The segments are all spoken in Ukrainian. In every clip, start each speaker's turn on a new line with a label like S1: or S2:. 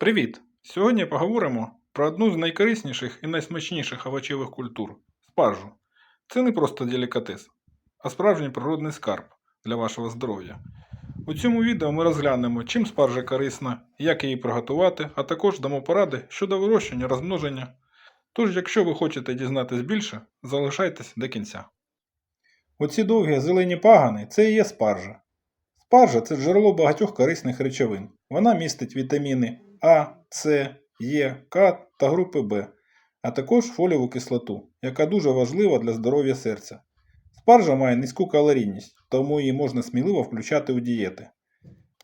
S1: Привіт! Сьогодні поговоримо про одну з найкорисніших і найсмачніших овочевих культур спаржу. Це не просто делікатес, а справжній природний скарб для вашого здоров'я. У цьому відео ми розглянемо, чим спаржа корисна, як її приготувати, а також дамо поради щодо вирощення, розмноження. Тож, якщо ви хочете дізнатись більше, залишайтесь до кінця. Оці довгі зелені пагани це і є спаржа. Спаржа це джерело багатьох корисних речовин. Вона містить вітаміни А, С, Е, К та групи В, а також фоліову кислоту, яка дуже важлива для здоров'я серця. Спаржа має низьку калорійність, тому її можна сміливо включати у дієти.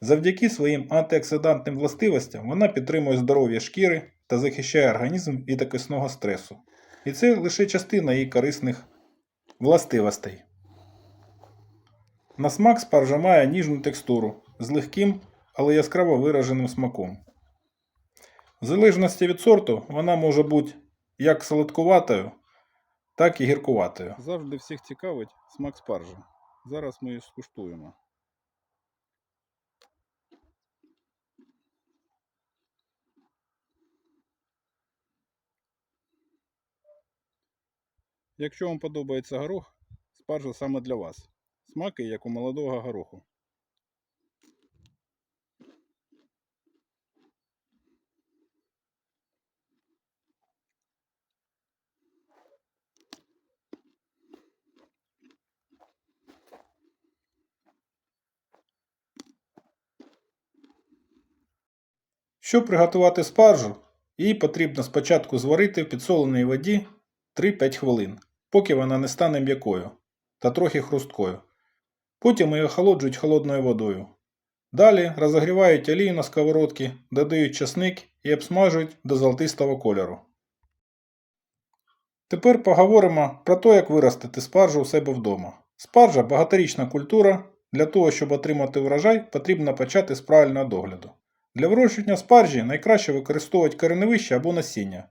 S1: Завдяки своїм антиоксидантним властивостям вона підтримує здоров'я шкіри та захищає організм від окисного стресу. І це лише частина її корисних властивостей. На смак спаржа має ніжну текстуру з легким, але яскраво вираженим смаком. В залежності від сорту вона може бути як солодкуватою, так і гіркуватою.
S2: Завжди всіх цікавить смак спаржі. Зараз ми її скуштуємо. Якщо вам подобається горох, спаржа саме для вас. Смаки, як у молодого гороху.
S1: Щоб приготувати спаржу, її потрібно спочатку зварити в підсоленій воді 3-5 хвилин, поки вона не стане м'якою та трохи хрусткою. Потім її охолоджують холодною водою. Далі розогрівають олію на сковородці, додають часник і обсмажують до золотистого кольору. Тепер поговоримо про те, як виростити спаржу у себе вдома. Спаржа багаторічна культура. Для того, щоб отримати врожай, потрібно почати з правильного догляду. Для вирощування спаржі найкраще використовувати кореневище або насіння.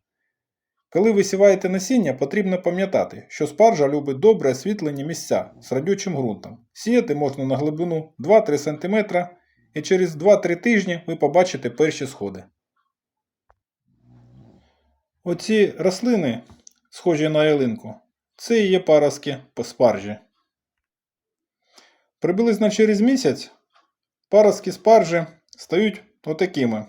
S1: Коли висіваєте насіння, потрібно пам'ятати, що спаржа любить добре освітлені місця з радючим ґрунтом. Сіяти можна на глибину 2-3 см і через 2-3 тижні ви побачите перші сходи. Оці рослини, схожі на ялинку, це і є паростки по спаржі. Приблизно через місяць паростки спаржі стають отакими.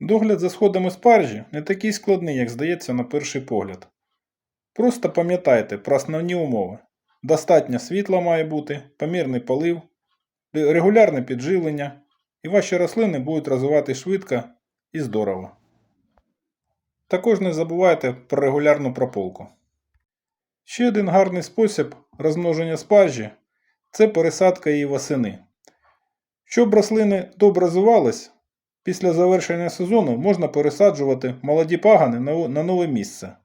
S1: Догляд за сходами спаржі не такий складний, як здається на перший погляд. Просто пам'ятайте про основні умови. Достатньо світла має бути, помірний полив, регулярне підживлення, і ваші рослини будуть розвивати швидко і здорово. Також не забувайте про регулярну прополку. Ще один гарний спосіб розмноження спаржі це пересадка її восени. Щоб рослини добре розвивались, після завершення сезону можна пересаджувати молоді пагани на нове місце.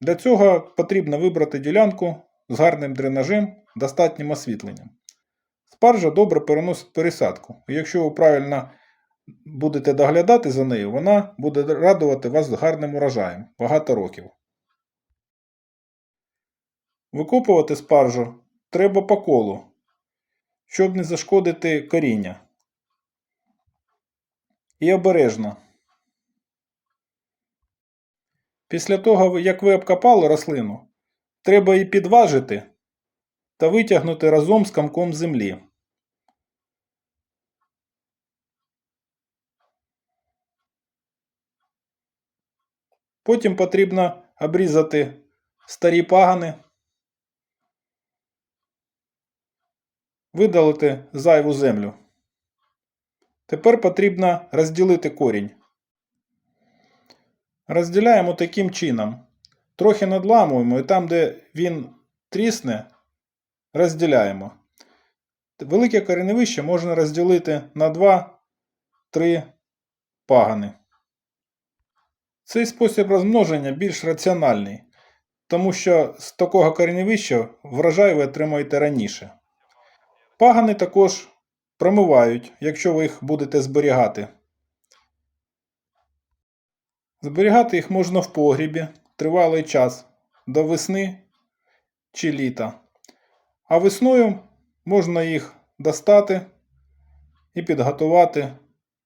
S1: Для цього потрібно вибрати ділянку з гарним дренажем, достатнім освітленням. Спаржа добре переносить пересадку, і якщо ви правильно будете доглядати за нею, вона буде радувати вас гарним урожаєм багато років. Викопувати спаржу треба по колу, щоб не зашкодити коріння. І обережно. Після того, як ви обкопали рослину, треба її підважити та витягнути разом з комком землі. Потім потрібно обрізати старі пагани, видалити зайву землю. Тепер потрібно розділити корінь. Розділяємо таким чином. Трохи надламуємо і там, де він трісне, розділяємо. Велике кореневище можна розділити на 2-3 пагани. Цей спосіб розмноження більш раціональний, тому що з такого кореневища врожай ви отримаєте раніше. Пагани також промивають, якщо ви їх будете зберігати. Зберігати їх можна в погрібі тривалий час до весни чи літа. А весною можна їх достати і підготувати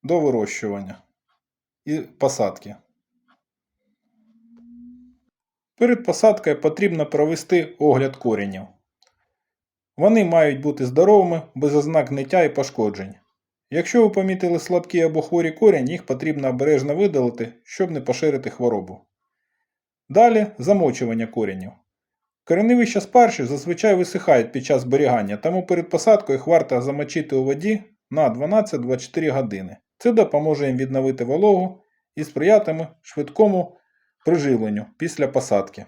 S1: до вирощування і посадки. Перед посадкою потрібно провести огляд коренів. Вони мають бути здоровими, без ознак гниття і пошкоджень. Якщо ви помітили слабкі або хворі корінь, їх потрібно обережно видалити, щоб не поширити хворобу. Далі замочування коренів. Кореневища спаржі зазвичай висихають під час зберігання, тому перед посадкою їх варто замочити у воді на 12-24 години. Це допоможе їм відновити вологу і сприятиме швидкому приживленню після посадки.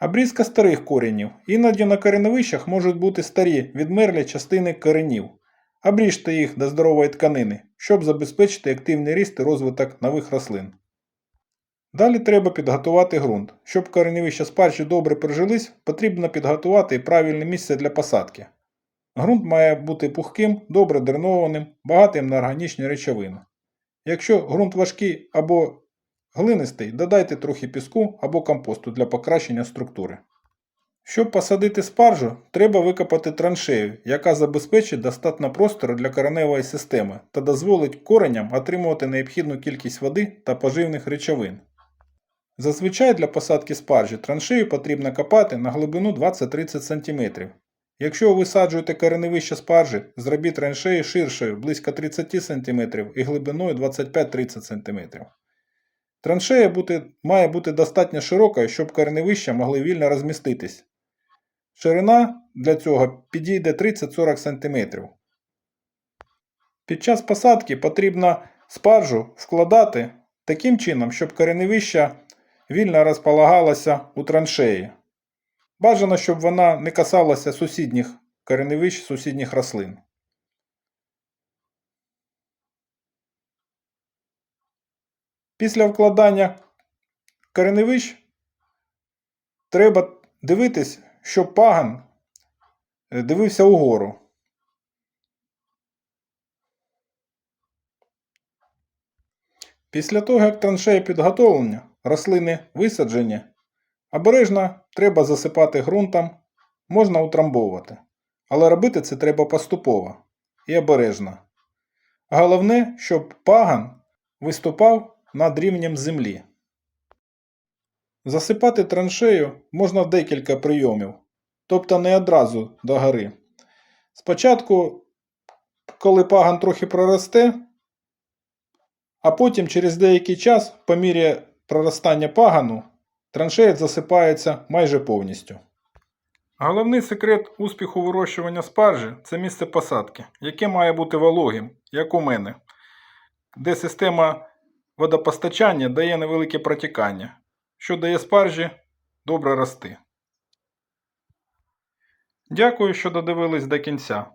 S1: Обрізка старих коренів. Іноді на кореневищах можуть бути старі відмерлі частини коренів. Обріжте їх до здорової тканини, щоб забезпечити активний ріст і розвиток нових рослин. Далі треба підготувати ґрунт. Щоб кореневища спаржі добре прижились, потрібно підготувати правильне місце для посадки. Ґрунт має бути пухким, добре дренованим, багатим на органічні речовини. Якщо ґрунт важкий або глинистий, додайте трохи піску або компосту для покращення структури. Щоб посадити спаржу, треба викопати траншею, яка забезпечить достатньо простору для кореневої системи та дозволить кореням отримувати необхідну кількість води та поживних речовин. Зазвичай для посадки спаржі траншею потрібно копати на глибину 20-30 см. Якщо висаджуєте кореневище спаржі, зробіть траншею ширшою близько 30 см і глибиною 25-30 см. Траншея бути, має бути достатньо широкою, щоб кореневища могли вільно розміститись. Ширина для цього підійде 30-40 см. Під час посадки потрібно спаржу вкладати таким чином, щоб кореневища вільно розполагалося у траншеї. Бажано, щоб вона не касалася сусідніх кореневищ сусідніх рослин. Після вкладання кореневищ треба дивитись, щоб паган е, дивився угору. Після того, як траншея підготовлена, рослини висаджені, обережно треба засипати ґрунтом, можна утрамбовувати. Але робити це треба поступово і обережно. Головне, щоб паган виступав над рівнем землі. Засипати траншею можна в декілька прийомів, тобто не одразу до гори. Спочатку, коли паган трохи проросте, а потім через деякий час, по мірі проростання пагану, траншея засипається майже повністю. Головний секрет успіху вирощування спаржі це місце посадки, яке має бути вологим, як у мене, де система водопостачання дає невелике протікання, що дає спаржі добре рости. Дякую, що додивились до кінця.